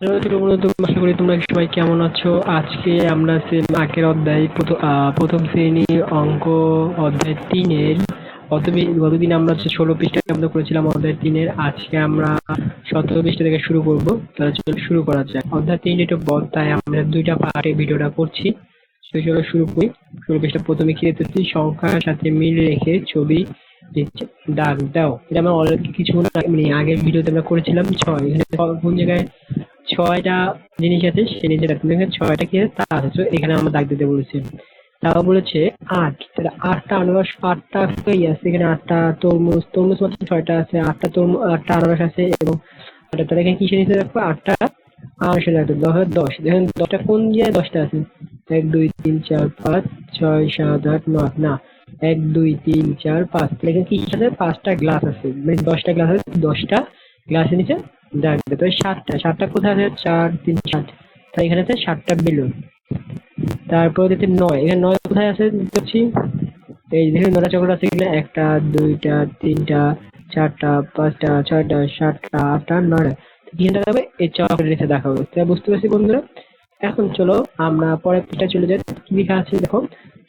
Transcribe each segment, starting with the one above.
আশা করি তোমরা সবাই কেমন আছো? আজকে আমরা আগের অধ্যায় প্রথম শ্রেণি অঙ্ক অধ্যায় তিনের। গতদিন আমরা ষোলো পৃষ্ঠা আমরা করেছিলাম অধ্যায় তিনের। আজকে আমরা সতেরো পৃষ্ঠা থেকে শুরু করব। তাহলে শুরু করা যায় অধ্যায় তিন একটু বড় তাই আমরা দুইটা পার্টে ভিডিওটা করছি। তো চলো শুরু করি। ষোলো পৃষ্ঠা প্রথমে কি দিতেছি সংখ্যার সাথে মিল রেখে ছবি দাগ দাও এটা আমরা অলরেডি কিছু মানে আগের ভিডিওতে আমরা করেছিলাম ছয়। এখানে কোন জায়গায় ছয়টা জিনিস আছে, সে নিচে দেখেন, ছয়টা কি আছে? তা আছে। এখানে আমরা দাগ দিতে বলেছি। তাও বলেছে আট। তাহলে আটটা আনারস, আটটা কই আছে? এখানে আটটা তরমুজ তরমুজ মাত্র ছয়টা আছে। আটটা তরমুজ আটটা আনারস আছে এবং আটটা। তাহলে এখানে কিসের নিচে রাখব? আটটা আনারসে রাখব। দশ দশ। দেখেন, দশটা কোন জায়গায় দশটা আছে? এক, দুই, তিন, চার, পাঁচ, ছয়, সাত, আট, নয়। না, এক, দুই, তিন, চার, পাঁচ। এখানে কি আছে পাঁচটা গ্লাস আছে। মানে দশটা গ্লাস আছে, দশটা গ্লাসের নিচে? দাগ হবে সাতটা সাতটা কোথায় আছে? চার, তিন, সাত। তাই এখানে আছে সাতটা বেলুন। তারপরে দিতে নয়। এখানে নয় কোথায় আছে দেখছি? এই দেখুন নটা চক্র আছে এখানে। একটা, দুইটা, তিনটা, চারটা, পাঁচটা, ছয়টা, সাতটা, আটটা, নয়টা। তিনটা যাবে এই চক্রের নিচে দেখা হবে তাই বুঝতে পারছি বন্ধুরা? এখন চলো, আমরা পরের পৃষ্ঠায় চলে যাই। কি লেখা আছে দেখো?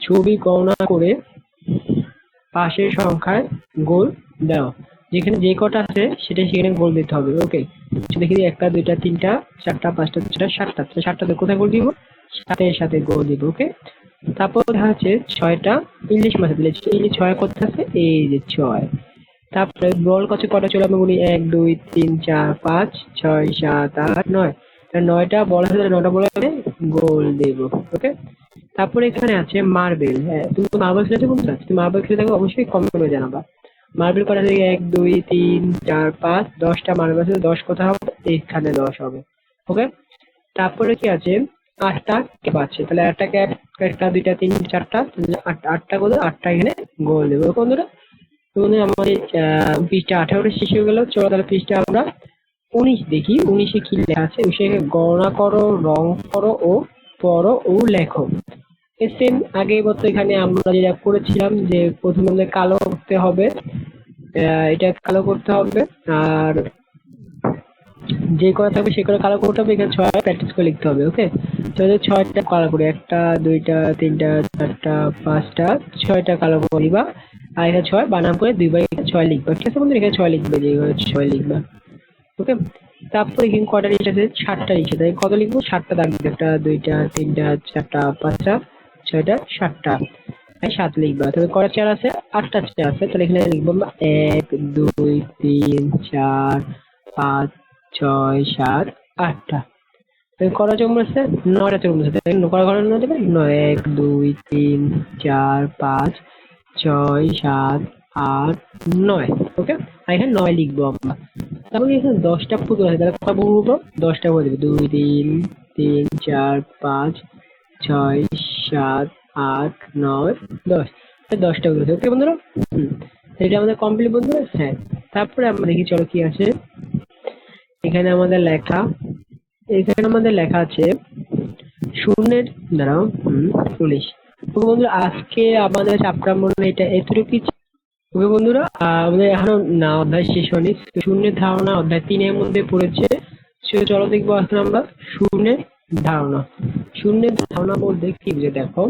ছবি গণনা করে পাশের সংখ্যায় গোল দাও। যেখানে যে কটা আছে, সেটা সেখানে গোল দিতে হবে ওকে দেখি একটা, দুইটা, তিনটা, চারটা, পাঁচটা ছটা সাতটা সাতটাতে কোথায় গোল দিব? সাথে সাথে গোল দিব ওকে তারপর দেখা যাচ্ছে ছয়টা, ইংলিশ মাছ দিলে এই যে ছয় কোথায় আছে এই যে ছয়। তারপরে বল কত কটা চলে আমি বলি, এক, দুই, তিন, চার, পাঁচ, ছয়, সাত, আট, নয়। নয়টা বল আছে নয়টা বল আছে, গোল দেব ওকে তারপরে এখানে আছে মার্বেল হ্যাঁ তুমি মার্বেল খেলেছো বন্ধুরা? তুমি মার্বেল খেলে থাকো, অবশ্যই কমেন্ট করে জানাবা। মার্বেল কটা থেকে এক, দুই, তিন, চার, পাঁচ, দশটা মার্বেল আছে দশ কোথায় হবে? এখানে দশ হবে। ওকে? তারপরে কি আছে? আটটা ক্যাপ আছে। তাহলে আটটা ক্যাপ, একটা, দুইটা, তিন, চারটা। আট- আটটা গোল আটটা এখানে গোল দেবো। বন্ধুরা তো বন্ধুরা আমাদের পৃষ্ঠা আঠারোটা শেষ হয়ে গেল। চলো তাহলে পৃষ্ঠা আমরা উনিশ দেখি। উনিশে কি লেখা আছে? উনিশে গণনা করো, রং করো ও পড়ো ও লেখো। সেম আগের মতো এখানে আমরা যেটা করেছিলাম যে প্রথমে কালো করতে হবে। এটা কালো করতে হবে। আর যে করা থাকবে সে করে কালো করতে হবে। এখানে ছয় প্র্যাকটিস করে লিখতে হবে ওকে তাহলে ছয়টা কালো করে, একটা, দুইটা, তিনটা, চারটা, পাঁচটা, ছয়টা কালো করে দিবা আর এখানে ছয় বানাম করে দুইবার ছয় লিখবা। ঠিক আছে বন্ধু এখানে ছয় লিখবে যে ছয় লিখবা ওকে তারপরে এখানে কটা লিস্ট আছে সাতটা লিস্ট তাই কত লিখব? সাতটা দাগ একটা, দুইটা, তিনটা, চারটা, পাঁচটা, ছয়টা, সাতটা। সাত লিখবা। তাহলে কটা চেয়ার আছে? আটটা চেয়ার আছে। তাহলে এখানে লিখব এক, দুই, তিন, চার, পাঁচ, ছয়, সাত, আটটা। কটা চমড় আছে? নয়টা চমড় আছে। কটা ঘর নয় দেবে? নয়, এক, দুই, তিন, চার, পাঁচ, ছয়, সাত, আট, নয়। ওকে? আর এখানে নয় লিখব আমরা। তারপরে এখানে দশটা পুতুল আছে। তাহলে কটা বলব দশটা বলে দেবে। দুই, তিন তিন, চার, পাঁচ, ছয়, সাত আট, নয়, দশ। দশটা বলে ওকে বন্ধুরা? হুম। এটা আমাদের কমপ্লিট বন্ধুরা? হ্যাঁ। তারপরে আমরা দেখি চলো কি আছে। এখানে আমাদের লেখা, এখানে আমাদের লেখা আছে, শূন্যের হুম পুলিশ ওকে বন্ধুরা, আজকে আমাদের চ্যাপ্টার মনে এটা এতটুকুই ওকে বন্ধুরা আমাদের এখনও না, অধ্যায় শেষ হয়নি। শূন্যের ধারণা অধ্যায় তিনের মধ্যে পড়েছে। সে চলো দেখব এখন আমরা শূন্যের ধারণা। শূন্যের ধারণা বলতে কি বুঝে দেখো?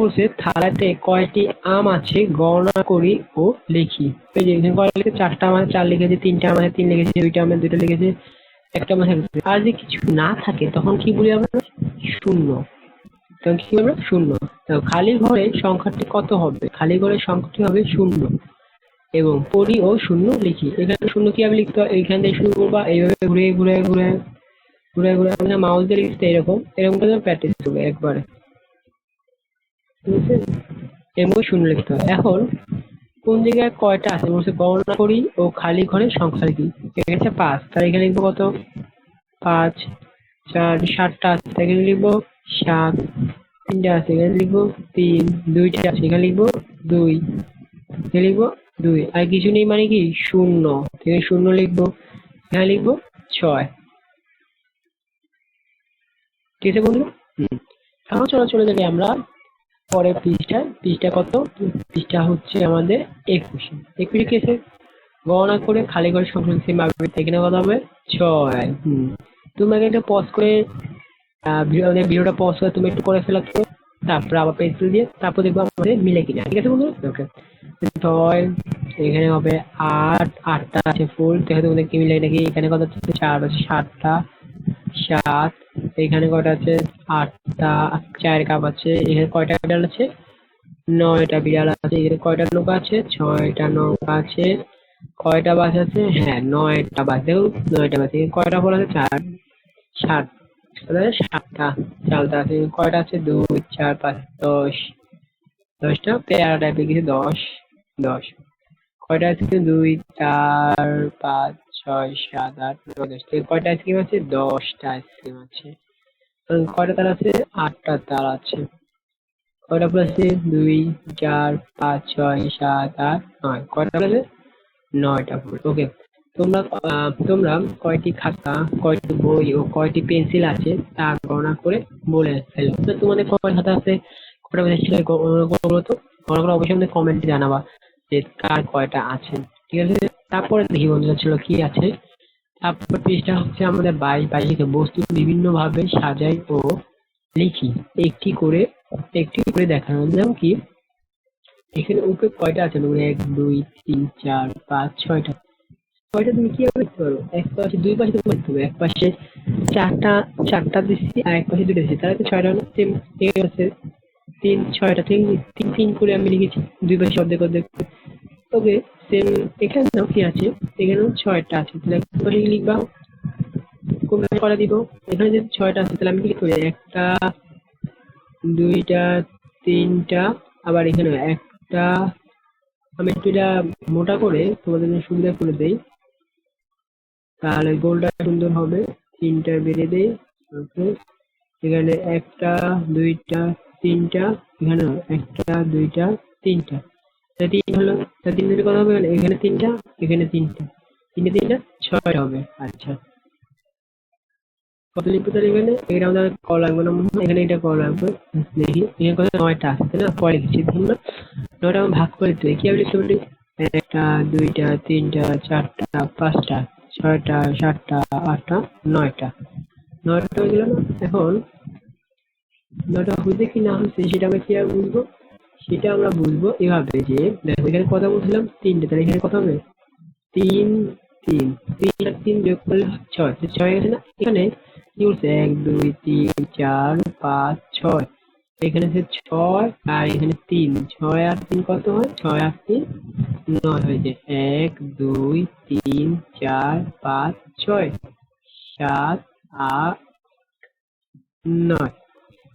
বলছে থালাতে কয়টি আম আছে গণনা করি ও লিখি এই যে এখানে কয়টা লিখেছে চারটা আমাদের চার লিখেছে তিনটা আমাদের তিন লিখেছে দুইটা আমাদের দুটো লিখেছে একটা আমাদের আর যদি কিছু না থাকে তখন কি বলি আমরা শূন্য তখন কি আমরা শূন্য খালি ঘরে সংখ্যাটি কত হবে খালি ঘরের সংখ্যাটি হবে শূন্য এবং পড়ি ও শূন্য লিখি এখানে শূন্য কীভাবে লিখতে হয় এইখান থেকে শুরু করবা এইভাবে ঘুরে ঘুরে ঘুরে ঘুরে ঘুরে মানে মাউস দিয়ে লিখতে এরকম এরকম করে প্র্যাকটিস করবে একবারে ঠিক আছে এরকম করে শূন্য লিখতে হয় এখন কোন জায়গায় কয়টা আছে? বলছে গণনা করি ও খালি ঘরের সংখ্যা লিখি। এখানে আছে পাঁচ। তার এখানে লিখব কত? পাঁচ চার সাতটা আছে। তার এখানে লিখব সাত। তিনটা আছে। এখানে লিখব তিন। দুইটা আছে। এখানে লিখব দুই। এখানে লিখব দুই। আর কিছু নেই মানে কি? শূন্য। এখানে শূন্য লিখব। এখানে লিখব ছয়। ঠিক আছে বন্ধু? হুম। এখন চলো চলে যাবে আমরা পরের পৃষ্ঠায় পৃষ্ঠা কত? পৃষ্ঠা হচ্ছে আমাদের একুশে। একুশে কি আছে? গণনা করে খালি করে সংখ্যা লিখতে পারবে এখানে কত হবে? ছয়। হুম। তুমি আগে একটা পজ করে আহ, ভিডিওটা পজ করে তুমি একটু করে ফেলা তো। তারপর আবার পেন্সিল দিয়ে তারপর দেখব আমাদের মিলে কিনা। ঠিক আছে বন্ধু? ওকে ছয় এখানে হবে আট আটটা আছে ফুল দেখে তোমাদের কি মিলে নাকি? এখানে কত আছে চার আছে সাতটা সাত এখানে কয়টা আছে? আটটা, চার কাপ আছে। এখানে কয়টা বিড়াল আছে? নয়টা বিড়াল আছে। এখানে কয়টা নৌকা আছে? ছয়টা নৌকা আছে। কয়টা বাস আছে? হ্যাঁ নয়টা বাস। দেখো, নয়টা বাস। এখানে কয়টা ফল আছে? চার, সাত। সাতটা চালটা আছে। কয়টা আছে? দুই, চার, পাঁচ, দশ। দশটা? পেয়ারা টাইপের কিছু? দশ দশ। কয়টা আইসক্রিম দুই, চার, পাঁচ, ছয়, সাত, আট, নয়, দশ। কয়টা আইসক্রিম আছে? দশটা আইসক্রিম আছে। কয়টা তার আছে? আটটা তার আছে। কয়টা ফুল আছে? দুই, চার, পাঁচ, ছয়, সাত, আট, নয়। কয়টা ফুল আছে? নয়টা ফুল। ওকে তোমরা তোমরা কয়টি খাতা, কয়টি বই ও কয়টি পেন্সিল আছে তা গণনা করে বলে ফেলো। তো তোমাদের কয় খাতা আছে? কয়টা পেন্সিল গণনা তো গণনা করে অবশ্যই আমাদের কমেন্টে জানাবা যে কার কয়টা আছে। ঠিক আছে? তারপরে দেখি বন্ধুরা ছিল কি আছে। তারপর পৃষ্ঠা হচ্ছে আমাদের বাইশ বাইশে বস্তু বিভিন্ন ভাবে সাজাই ও লিখি। একটি করে একটি করে দেখানো। যেমন কি, এখানে উপরে কয়টা আছে? মানে এক, দুই, তিন, চার, পাঁচ, ছয়টা। ছয়টা তুমি কীভাবে লিখতে পারো? এক পাশে, দুই পাশে তুমি লিখতে পারো এক পাশে চারটা চারটা দিচ্ছি আর এক পাশে দুটো দিচ্ছি তাহলে তো ছয়টা হলো তিন ছয়টা তিন তিন করে আমি লিখেছি। দুই পাশে অর্ধেক অর্ধেক। ওকে সেম এখানেও কি আছে? এখানেও ছয়টা আছে। তাহলে পাশে লিখবা। কোন পাশে করা দিব। এখানে যদি ছয়টা আছে, তাহলে আমি কি করি একটা, দুইটা, তিনটা, আবার এখানে একটা। আমি একটু এটা মোটা করে তোমাদের সুন্দর করে দেই। তাহলে গোলটা সুন্দর হবে। তিনটা বেড়ে দেই। ওকে এখানে একটা, দুইটা, তিনটা এখানে একটা, দুইটা, তিনটা। তিন হলো তিন দিলে কত হবে এখানে তিনটা এখানে তিনটা। তিনটে তিনটা ছয় হবে। আচ্ছা। কত লিখব তাহলে এখানে? এখানে আমাদের ক লাগবে না এখানে এটা ক লাগবে। দেখি, এখানে কত নয়টা তাই না? পরে লিখছি তোমরা নয়টা আমি ভাগ করে দিতে কি আমি লিখতে পারি একটা, দুইটা, তিনটা, চারটা, পাঁচটা, ছয়টা, সাতটা, আটটা, নয়টা। নয়টা হয়ে গেল না? এখন, নয়টা হয়েছে কি না হয়েছে, সেটা আমরা কি আর বুঝব? সেটা আমরা বুঝব এভাবে যে, দেখো এখানে কথা বলছিলাম তিনটে, তাহলে এখানে কথা হবে? তিন তিন তিন আর তিন যোগ করলে ছয় ছয় আছে না? এখানে কি বলছে এক, দুই, তিন, চার, পাঁচ, ছয়। এখানে সে ছয় আর এখানে তিন। ছয় আর তিন কত হয়? ছয় আর তিন নয় হয়েছে এক, দুই, তিন, চার, পাঁচ, ছয়, সাত, আট, নয়।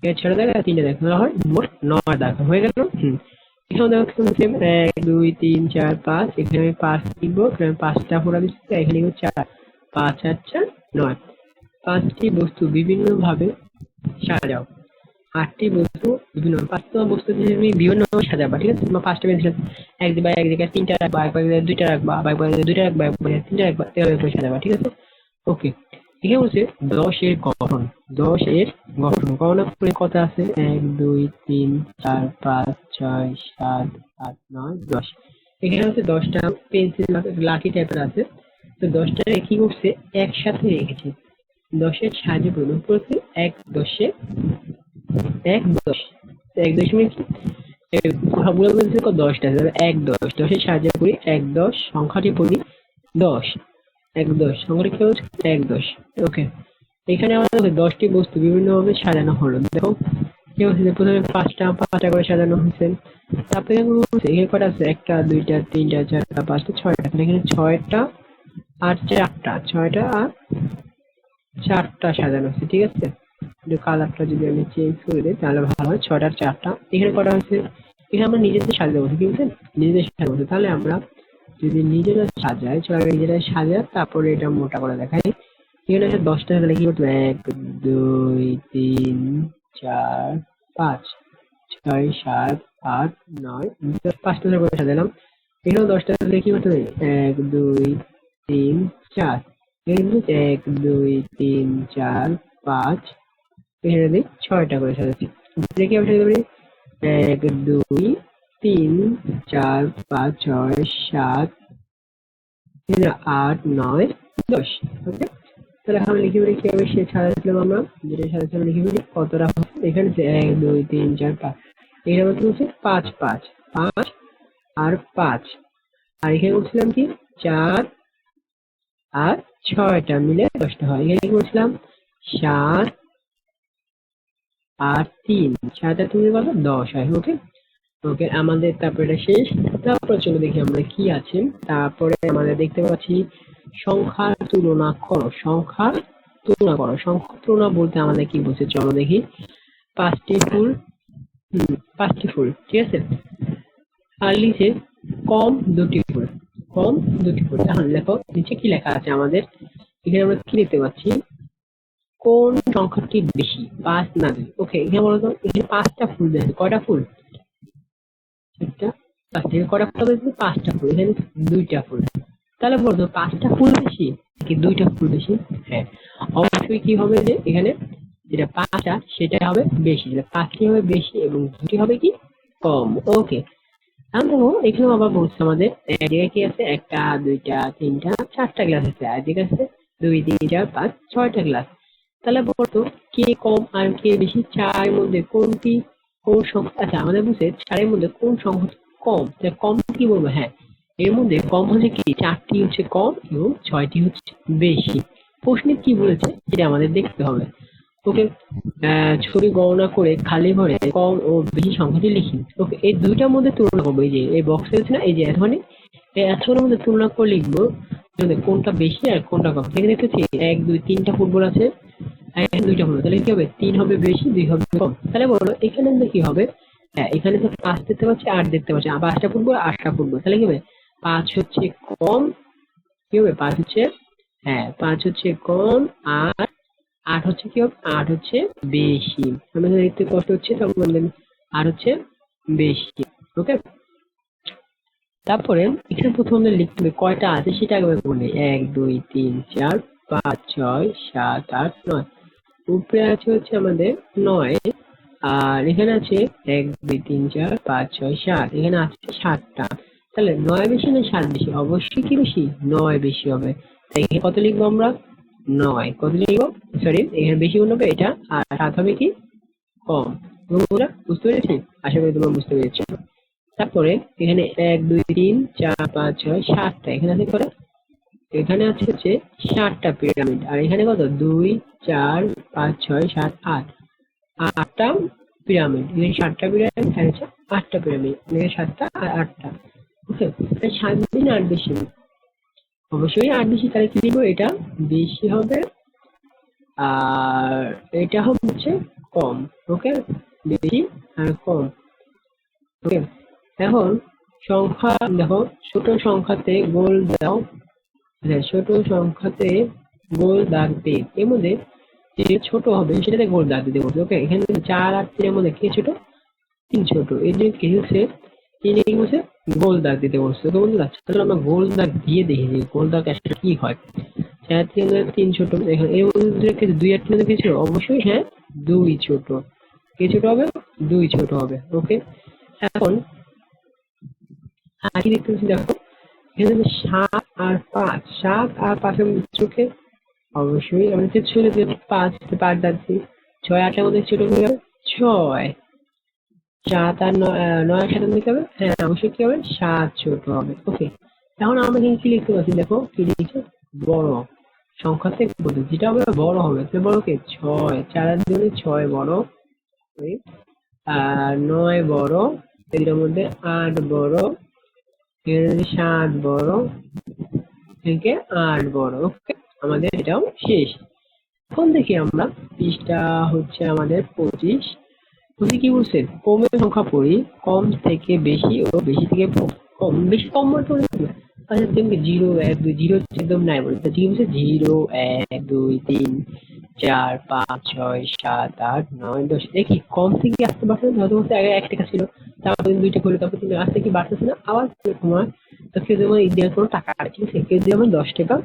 এর ছেড়ে দেখো তিনটে দেখো তাহলে হয়, মোট নয় দেখো হয়ে গেল। হুম। এখানে দেখো সেম এক, দুই, তিন, চার, পাঁচ। এখানে আমি পাঁচ লিখব, এখানে আমি পাঁচটা ফোড়া দিচ্ছি এখানে লিখব চার। পাঁচ আর চার, নয়। পাঁচটি বস্তু বিভিন্ন ভাবে সাজাও। আটটি বস্তু বিভিন্ন, পাঁচটা বস্তু দিয়ে তুমি বিভিন্ন ভাবে সাজাবা, ঠিক আছে? তোমার পাঁচটা পেন্সিল এক দিবা এক জায়গায় তিনটা রাখবা একবার দুইটা রাখবা বা একবার দুইটা রাখবা একবার তিনটা রাখবা, এভাবে করে সাজাবা, ঠিক আছে? ওকে। এখানে বলছে দশের গঠন। দশ এর গঠন করে কত আছে? এক, দুই, তিন, চার, পাঁচ, ছয়, সাত, আট, নয়, দশ। এখানে হচ্ছে দশটা পেন্সিল লাঠি টাইপের আছে। তো দশটা কি করছে? একসাথে রেখেছে। দশের সাহায্যে প্রদান করেছে এক দশে এক দশ। এক দশমিক এর সবগুলো বলছে দশটা এক দশ। দশের সাহায্যে করি এক দশ, সংখ্যাটি পড়ি দশ। এক দশ। কি হচ্ছে এক দশ। ওকে এখানে আমাদের দশটি বস্তু বিভিন্নভাবে সাজানো হলো। দেখো কি হচ্ছে প্রথমে পাঁচটা পাঁচটা করে সাজানো হয়েছে। তারপরে এখানে কটা আছে? একটা, দুইটা, তিনটা, চারটা, পাঁচটা, ছয়টা। এখানে ছয়টা আর চারটা। ছয়টা আর চারটা সাজানো হয়েছে, ঠিক আছে? একটু কালারটা যদি আমি চেঞ্জ করে দিই, তাহলে ভালো হয়। ছয়টা আর চারটা। এখানে কটা হয়েছে? এখানে আমরা নিজেদের সাজাতে বলছি বলছেন নিজেদের সাজাতে তাহলে আমরা যদি নিজেরা সাজায়, চলো নিজেরা সাজাই তারপরে এটা মোটা করে দেখাই। এখানে আছে দশটা তাহলে কি করতে এক, দুই, তিন, চার, পাঁচ, ছয়, সাত, আট, নয় পাঁচটা করে সাজালাম। এখানেও দশটা তাহলে কি করতে এক, দুই, তিন, চার। এখানে এক, দুই, তিন, চার, পাঁচ। এখানে দিই ছয়টা করে সাজাচ্ছি। দেখি আমি সাজাতে পারি? এক, দুই তিন, চার, পাঁচ, ছয়, সাত আট, নয়, দশ। ওকে তাহলে এখন লিখে ফেলি কি হবে সে ছাড়াছিলাম আমরা যেটা ছাড়াছিলাম লিখে ফেলি। কতটা হবে? এখানে এক, দুই, তিন, চার, পাঁচ। এখানে বলতে হচ্ছে পাঁচ পাঁচ। পাঁচ আর পাঁচ। আর এখানে বলছিলাম কি? চার আর ছয়টা মিলে দশটা হয়। এখানে কি বলছিলাম? সাত আর তিন। সাত আর তিন কত দশ হয়। ওকে ওকে, আমাদের, তারপরে এটা শেষ। তারপরে চলো দেখি আমরা কি আছে। তারপরে আমাদের দেখতে পাচ্ছি, সংখ্যার তুলনা করো, সংখ্যার তুলনা করো। সংখ্যা তুলনা বলতে আমাদের কি বলছে চলো দেখি। পাঁচটি ফুল পাঁচটি ফুল, ঠিক আছে? আর লিখে কম দুটি ফুল, কম দুটি ফুল। এখন দেখো, নিচে কি লেখা আছে আমাদের? এখানে আমরা কি দেখতে পাচ্ছি? কোন সংখ্যাটি বেশি, পাঁচ না দুই? ওকে, এখানে বলতো এখানে পাঁচটা ফুল দেখে, কয়টা ফুল? পাঁচটা এখানে কয়টা ফুল দেখবে পাঁচটা ফুল। এখানে দুইটা ফুল। তাহলে বলতো পাঁচটা ফুল বেশি নাকি দুইটা ফুল বেশি? হ্যাঁ। অবশ্যই কি হবে যে এখানে যেটা পাঁচটা, সেটা হবে বেশি। যেটা পাঁচটি হবে বেশি এবং দুটি হবে কি? কম। ওকে। এখন দেখো, এখানেও আবার বলছে আমাদের জায়গায় কি আছে? একটা, দুইটা, তিনটা, চারটা গ্লাস আছে। আর আছে দুই তিন চার পাঁচ, ছয়টা গ্লাস তাহলে বলতো কে কম আর কে বেশি? চারের মধ্যে কোনটি কোন সংখ্যা? আচ্ছা আমাদের বুঝে চারের মধ্যে কোন সংখ্যা কম। কম কি বলব? হ্যাঁ এর মধ্যে কম হচ্ছে কি? চারটি হচ্ছে কম এবং ছয়টি হচ্ছে বেশি। প্রশ্নে কি বলেছে? সেটা আমাদের দেখতে হবে। ওকে ছবি গণনা করে খালি ঘরে কম ও বেশি সংখ্যাটি লিখি। ওকে, এই দুইটার মধ্যে তুলনা করব। এই যে, এই বক্সে হচ্ছে না? এই যে এতখানি এই এতখানির মধ্যে তুলনা করে লিখব কোনটা বেশি আর কোনটা কম। এখানে দেখতেছি এক, দুই, তিনটা ফুটবল আছে। এখানে দুইটা ফুটবল তাহলে কি হবে? তিন হবে বেশি, দুই হবে কম। তাহলে বলো, এখানে কি হবে? হ্যাঁ এখানে তো পাঁচ দেখতে পাচ্ছি, আট দেখতে পাচ্ছি। পাঁচটা ফুটবল আটটা ফুটবল তাহলে কি হবে? পাঁচ হচ্ছে কম, কি হবে? পাঁচ হচ্ছে হ্যাঁ পাঁচ হচ্ছে কম আর আট হচ্ছে কি হবে? আট হচ্ছে বেশি। আমাদের দেখতে কষ্ট হচ্ছে, তখন বললেন আট হচ্ছে বেশি। ওকে? তারপরে এখানে প্রথমে লিখতে হবে কয়টা আছে, সেটা একবার বলি এক, দুই, তিন, চার, পাঁচ, ছয়, সাত, আট, নয়। উপরে আছে হচ্ছে আমাদের নয়। আর এখানে আছে এক, দুই, তিন, চার, পাঁচ, ছয়, সাত। এখানে আছে সাতটা। তাহলে নয় বেশি না সাত বেশি? অবশ্যই কি বেশি? নয় বেশি হবে। তাই এখানে কত লিখব আমরা? নয়। কত লিখব? সরি এখানে বেশি গুণ হবে এটা। আর সাত হবে কি? কম। বুঝতে পেরেছি? আশা করি তোমরা বুঝতে পেরেছ। তারপরে এখানে এক, দুই, তিন, চার, পাঁচ, ছয়, সাতটা। এখানে আছে করে এখানে আছে হচ্ছে সাতটা পিরামিড। আর এখানে কত? দুই, চার, পাঁচ, ছয়, সাত, আট। আটটা পিরামিড। এখানে সাতটা পিরামিড আর হচ্ছে আটটা পিরামিড। এখানে সাতটা আর আটটা ওকে সাত দিন আট বেশি। অবশ্যই আট বেশি, তাহলে কি লিখব এটা বেশি হবে, আর এটা হচ্ছে কম, ওকে? বেশি আর কম, ওকে? এখন সংখ্যা, দেখো, ছোট সংখ্যাতে গোল দাও। হ্যাঁ ছোট সংখ্যাতে গোল দাগ দে এর মধ্যে যে ছোট হবে, সেটাতে গোল দাগ দিতে বলছে ওকে এখানে চার আর তিনের মধ্যে কে ছোট? তিন ছোট। এই যে কি হচ্ছে তিন কি বলছে গোল দাগ দিতে বলছে। তো বন্ধুরা, চলো আমরা গোল দাগ দিয়ে দেখি যে গোল দাগ আসলে কি হয়। চার তিন তিন ছোট। এখন এর মধ্যে দুই আর তিন কি ছিল অবশ্যই হ্যাঁ দুই ছোট। কে ছোট হবে? দুই ছোট হবে। ওকে এখন আর কি দেখতে দেখো, এখানে সাত আর পাঁচ। সাত আর পাঁচের চোখে অবশ্যই। আমরা যে ছিল যে পাঁচ পাঁচ যাচ্ছি ছয় আটের মধ্যে ছোট যাবে ছয়। সাত আর নয় সাথে দিতে হবে? হ্যাঁ অবশ্যই কি হবে? সাত ছোট হবে। ওকে এখন আমরা এখানে কি লিখতে পারছি? দেখো, কি লিখছে? বড়। সংখ্যা থেকে বলতে, যেটা হবে বড় হবে। তাহলে বড় কে? ছয়। চার আর দুগুণে ছয় বড়। আর নয় বড়। এটার মধ্যে আট বড়। এখানে সাত বড় থেকে আট বড়। ওকে আমাদের এটাও শেষ। এখন দেখি আমরা পৃষ্ঠা হচ্ছে আমাদের পঁচিশ। পঁচিশ কি বলছে কমের সংখ্যা পড়ি, কম থেকে বেশি ও বেশি থেকে কম- বেশি কম বলতে হবে আচ্ছা তুমি জিরো, এক, দুই, জিরো একদম নাই বলে তা কি বলছে জিরো, এক, দুই, তিন, চার, পাঁচ, ছয়, সাত, আট, নয়, দশ। দেখি কম থেকে আসতে পারছে না? হয়তো বলছে আগে এক টাকা ছিল, তারপর দুইটা করলে, তারপর তুমি আসতে কি বাড়তেছে না? আবার তোমার তো কেউ যেমন দেওয়ার কোনো টাকা আর ঠিক আছে কেউ যেমন দশ টাকা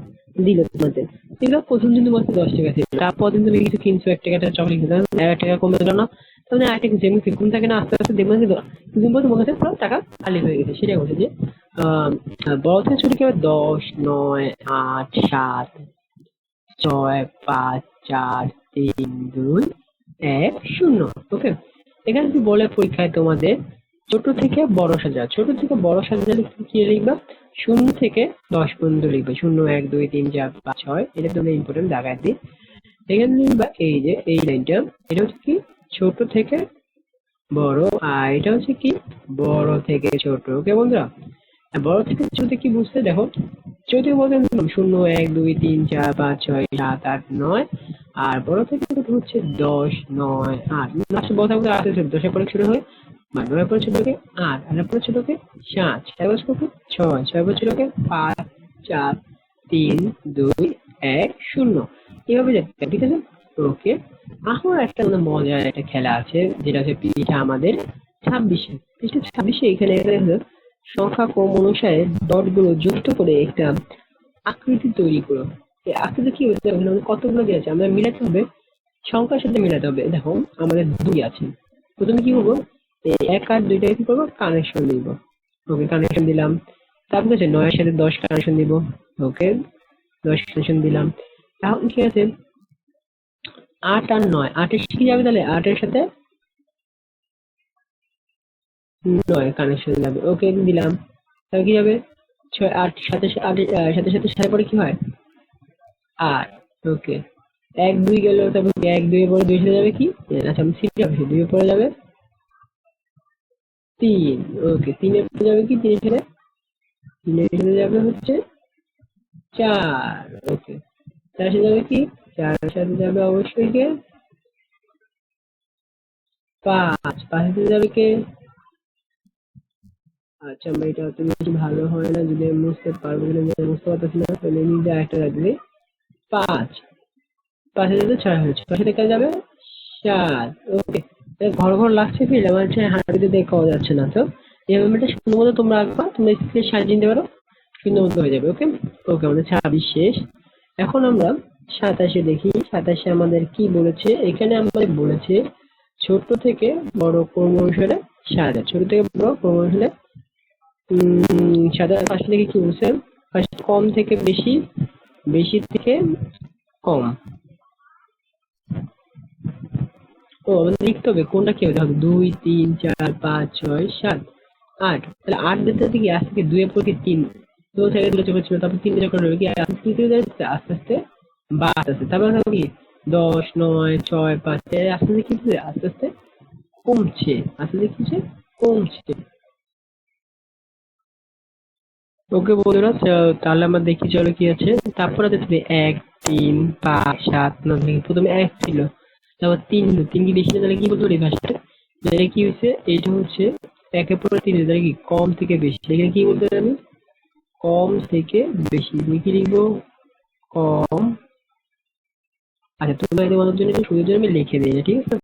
দিল তোমাদের। এগুলো প্রথম দিন তোমার দশ টাকা ছিল তারপর দিন তুমি কিছু কিনছো, এক টাকাটা চকলেট কিনছো, এক টাকা কমে গেল না। তাহলে এক টাকা যেমন কম থাকে না, আস্তে আস্তে দেখবেন যে দুদিন পর তোমার কাছে পুরো টাকা খালি হয়ে গেছে। সেটাই বলছে যে বড় থেকে ছোট কি হবে? দশ, নয়, আট, সাত, ছয়, পাঁচ, চার, তিন, দুই, এক, শূন্য। ওকে এখানে যদি বলে পরীক্ষায় তোমাদের? ছোট থেকে বড় সাজা। ছোট থেকে বড় সাজালে কি কি লিখবা? শূন্য থেকে দশ পর্যন্ত লিখবে। শূন্য, এক, দুই, তিন, চার, পাঁচ, ছয়। এটা তোমরা ইম্পর্টেন্ট দাগায় দিই। এখানে লিখবা এই যে, এই লাইনটা। এটা হচ্ছে কি? ছোট থেকে বড়। আর এটা হচ্ছে কি? বড় থেকে ছোট। ওকে বন্ধুরা? বড় থেকে ছোট কি বুঝতে? দেখো, ছোট বলতে শূন্য, এক, দুই, তিন, চার, পাঁচ, ছয়, সাত, আট, নয়। আর বড় থেকে ছোট হচ্ছে দশ, নয়, আট। লাস্ট বড় থাকতে আট দশের পরে শুরু হয়। বা নয়ের পরে ছোটকে আট আটের পরে ছোটকে সাত ছয় পরে ছোটকে ছয় ছয় পরে ছোটকে পাঁচ, চার, তিন, দুই, এক, শূন্য। এইভাবে দেখতে ঠিক আছে ওকে। এখন একটা মজার একটা খেলা আছে, যেটা হচ্ছে পৃষ্ঠা আমাদের ছাব্বিশে। পৃষ্ঠা ছাব্বিশে এখানে সংখ্যা ক্রম অনুসারে ডটগুলো যুক্ত করে একটা আকৃতি তৈরি করো। এই আকৃতি কি হচ্ছে কতগুলো দিয়ে আছে? আমরা মিলাতে হবে, সংখ্যার সাথে মিলাতে হবে। দেখো, আমাদের দুই আছে। প্রথমে কি করব? এক আর দুইটাকে কি করব? কানেকশন দিব ওকে কানেকশন দিলাম। তারপর হচ্ছে নয়ের সাথে দশ কানেকশন দিব ওকে দশ কানেকশন দিলাম। এখন কি আছে? আট আর নয়। আটের কি যাবে তাহলে? আটের সাথে নয় কানেকশন যাবে। ওকে দিলাম। তাহলে কি যাবে? ছয়, আট, সাথে সাথে সাথে সাথে পরে কি হয়? আট। ওকে এক, দুই গেল, তারপর এক দুই পরে দুই সাথে যাবে কি? আচ্ছা আমি সিটি অফিসে দুই পরে যাবে? তিন। ওকে তিনে যাবে কি? তিনের সাথে তিনের সাথে যাবে হচ্ছে চার। ওকে চার সাথে যাবে কি? চার সাথে যাবে অবশ্যই কে? পাঁচ। পাঁচ সাথে যাবে কে? আচ্ছা আমরা এটা অত বেশি ভালো হয় না, যদি আমি বুঝতে পারব কিনা আমি বুঝতে পারতেছি না, তাহলে নিজে একটা রাখবে। পাঁচ। পাঁচে যাবে ছয় হয়েছে। ছয় থেকে যাবে? সাত। ওকে ঘর ঘর লাগছে ফিল আমার হচ্ছে হাঁটুতে দেখা যাচ্ছে না তো। এই এলিমেন্টটা শূন্য মতো তোমরা আঁকবা, তোমরা স্ক্রিনে সাজিয়ে নিতে পারো শূন্য মতো হয়ে যাবে ওকে ওকে আমাদের ছাব্বিশ শেষ। এখন আমরা সাতাশে দেখি, সাতাশে আমাদের কি বলেছে? এখানে আমাদের বলেছে ছোট থেকে বড় ক্রম অনুসারে সাজা ছোট থেকে বড় ক্রম অনুসারে সাদা ফার্স্ট থেকে কি বলছে? ফার্স্ট কম থেকে বেশি বেশি থেকে কম। ও লিখতে হবে কোনটা কি হবে দুই তিন চার পাঁচ ছয় সাত আট তাহলে আট দিতে থেকে আজ থেকে পর কি তিন দু থেকে দুটো চোখে ছিল তারপর তিন রবে কি আস্তে আস্তে আস্তে আস্তে বাদ আছে তারপর হবে কি দশ নয় ছয় পাঁচ আস্তে আস্তে কি আস্তে আস্তে কমছে আস্তে আস্তে কি কমছে ওকে বন্ধুরা তাহলে আমরা দেখি চলো কি আছে তারপরে দেখবে এক তিন পাঁচ সাত নয় প্রথমে এক ছিল তারপর তিন হলো তিন কি বেশি তাহলে কি বলতে পারি তাহলে কি হয়েছে? এইটা হচ্ছে একের পরে তিন তাহলে কি কম থেকে বেশি? এখানে কি বলতে পারি আমি? কম থেকে বেশি। কি লিখব কম। আচ্ছা তোমরা এটা বলার জন্য একটু সুযোগ আমি লিখে দিই, ঠিক আছে?